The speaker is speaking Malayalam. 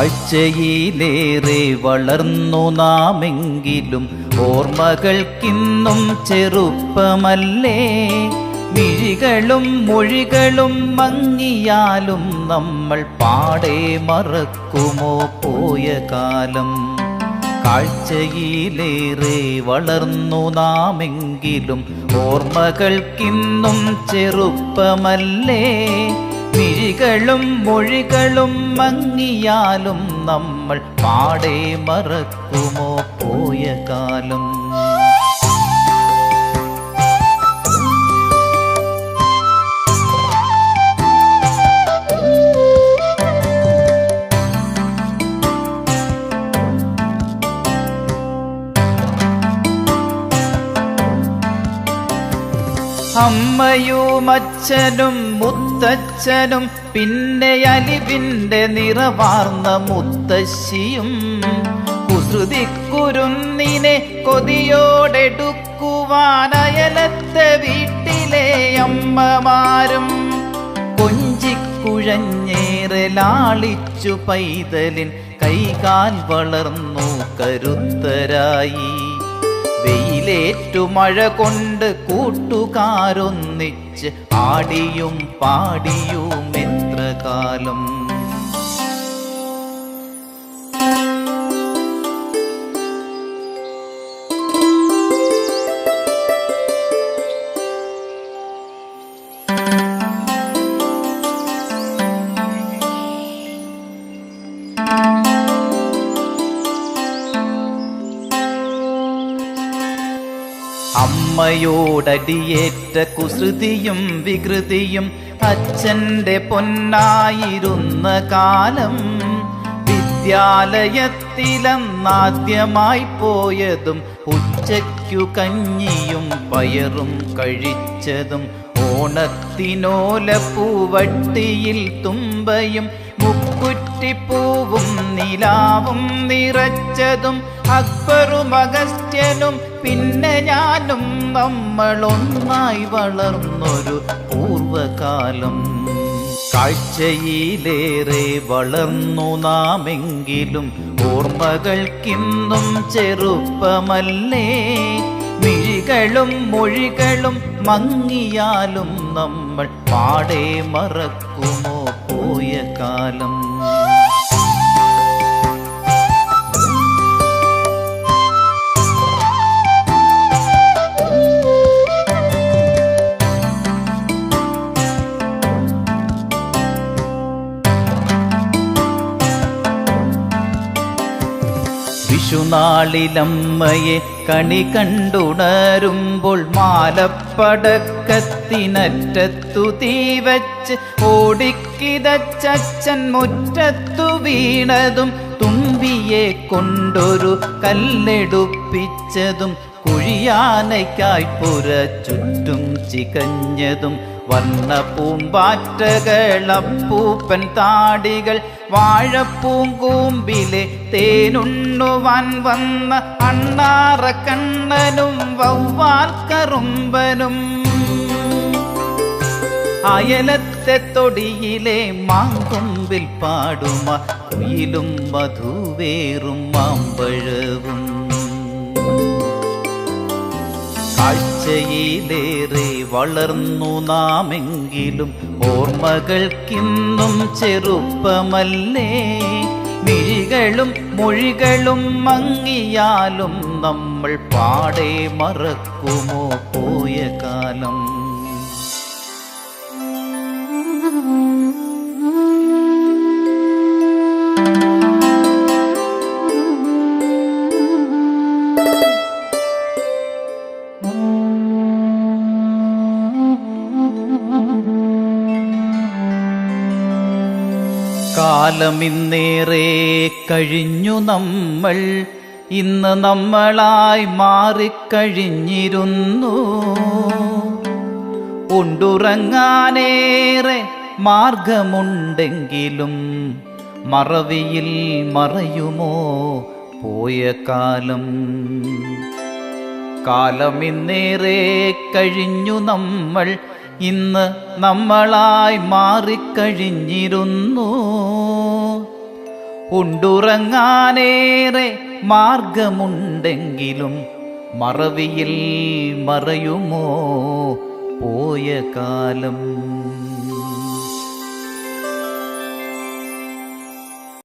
കാഴ്ചയിലേറെ വളർന്നു നാമെങ്കിലും ഓർമ്മകൾക്കിന്നും ചെറുപ്പമല്ലേ? മിഴികളും മൊഴികളും മങ്ങിയാലും നമ്മൾ പാടെ മറക്കുമോ പോയ കാലം? കാഴ്ചയിലേറെ വളർന്നു നാമെങ്കിലും ഓർമ്മകൾക്കിന്നും ചെറുപ്പമല്ലേ? മിഴികളും മൊഴികളും മങ്ങിയാലും നമ്മൾ പാടെ മറക്കുമോ പോയ കാലം? അമ്മയും അച്ഛനും മുത്തച്ഛനും പിന്നെ അലിവിന്റെ നിറവാർന്ന മുത്തശ്ശിയും കുസൃതിക്കുരുന്നിനെ കൊതിയോടെടുക്കുവാനയലത്തെ വീട്ടിലെ അമ്മമാരും കൊഞ്ചിക്കുഴഞ്ഞേറെ ലാളിച്ചു പൈതലിൻ കൈകാൽ വളർന്നു കരുത്തരായി. വെയിലേറ്റു മഴ കൊണ്ട് കൂട്ടുകാരൊന്നിച്ച് ആടിയും പാടിയും എത്ര കാലം അമ്മയോടടിയേറ്റ കുസൃതിയും വികൃതിയും അച്ഛന്റെ പൊന്നായിരുന്ന കാലം വിദ്യാലയത്തിലെന്നാദ്യമായി പോയതും ഉച്ചയ്ക്കു കഞ്ഞിയും പയറും കഴിച്ചതും ഓണത്തിനോല ഓണത്തിനോലപ്പൂവട്ടിയിൽ തുമ്പയും മുക്കുറ്റിപ്പൂവും നിലാവും നിറച്ചതും അക്ബറും അഗസ്ത്യനും പിന്നെ ഞാനും നമ്മളൊന്നായി വളർന്നൊരു പൂർവകാലം കാഴ്ചയിലേറെ വളർന്നു നാമെങ്കിലും ഓർമ്മകൾക്കിന്നും ചെറുപ്പമല്ലേ? മിഴികളും മൊഴികളും മങ്ങിയാലും നമ്മൾ പാടെ മറക്കുമോ? പോയ കാലം. വിഷുനാളിലമ്മയെ കണി കണ്ടുണരുമ്പോൾ മാലപ്പടക്കത്തിനറ്റത്തു തീവച്ച് ഓടിക്കിതച്ചൻ മുറ്റത്തു വീണതും തുമ്പിയെ കൊണ്ടൊരു കല്ലെടുപ്പിച്ചതും കുഴിയാനയ്ക്കായി പുര ചുറ്റും ചികഞ്ഞതും വർണ പൂമ്പാറ്റകളപ്പൂപ്പൻ താടികൾ വാഴപ്പൂങ്കൂമ്പിലെ തേനുണ്ണുവാൻ വന്ന അണ്ണാറ കണ്ണനും വവ്വാൽ കറുമ്പനും. അയലത്തെ തൊടിയിലെ മാങ്കൊമ്പിൽ പാടുമ കുയിലും മധുവേറും മാമ്പഴവും. കാഴ്ചയിലേറെ വളർന്നു നാമെങ്കിലും ഓർമ്മകൾക്കിന്നും ചെറുപ്പമല്ലേ? മിഴികളും മൊഴികളും മങ്ങിയാലും നമ്മൾ പാടെ മറക്കുമോ പോയ കാലം? കാലമിന്നേറെ കഴിഞ്ഞു നമ്മൾ. ഇന്ന് നമ്മളായി മാറിക്കഴിഞ്ഞിരുന്നു. ഉണ്ടുറങ്ങാനേറെ മാർഗമുണ്ടെങ്കിലും മറവിയിൽ മറയുമോ പോയ കാലം? കാലമിന്നേറെ കഴിഞ്ഞു നമ്മൾ. ഇന്ന് നമ്മളായി മാറിക്കഴിഞ്ഞിരുന്നു. ഉണ്ടുറങ്ങാനേറെ മാർഗമുണ്ടെങ്കിലും മറവിയിൽ മറയുമോ? പോയ കാലം